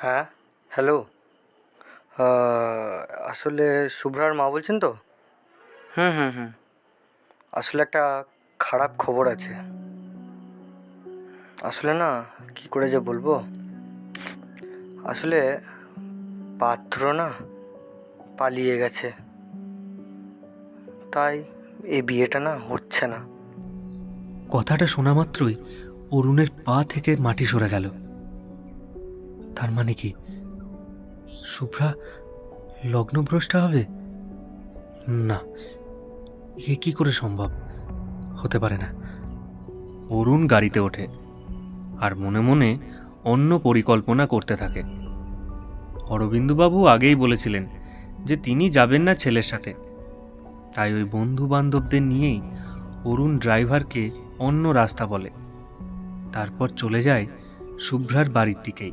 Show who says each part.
Speaker 1: হ্যাঁ হ্যালো আসলে শুভ্রার মা বলছেন তো? হুম হুম হুম। আসলে একটা খারাপ খবর আছে। আসলে না কী করে যে বলব? আসলে পাত্র না পালিয়ে গেছে। তাই এই বিয়েটা না হচ্ছে না।
Speaker 2: কথাটা শোনা মাত্রই অরুণের পা থেকে মাটি সরে গেল। তার মানে কি? শুভ্রা লগ্নভ্রষ্টা হবে? না, এ কি করে সম্ভব? হতে পারে না। অরুণ গাড়িতে ওঠে আর মনে মনে অন্য পরিকল্পনা করতে থাকে। অরবিন্দুবাবু আগেই বলেছিলেন যে তিনি যাবেন না ছেলের সাথে। তাই ওই বন্ধু বান্ধবদের নিয়েই অরুণ ড্রাইভারকে অন্য রাস্তা বলে। তারপর চলে যায় শুভ্রার বাড়ির দিকেই।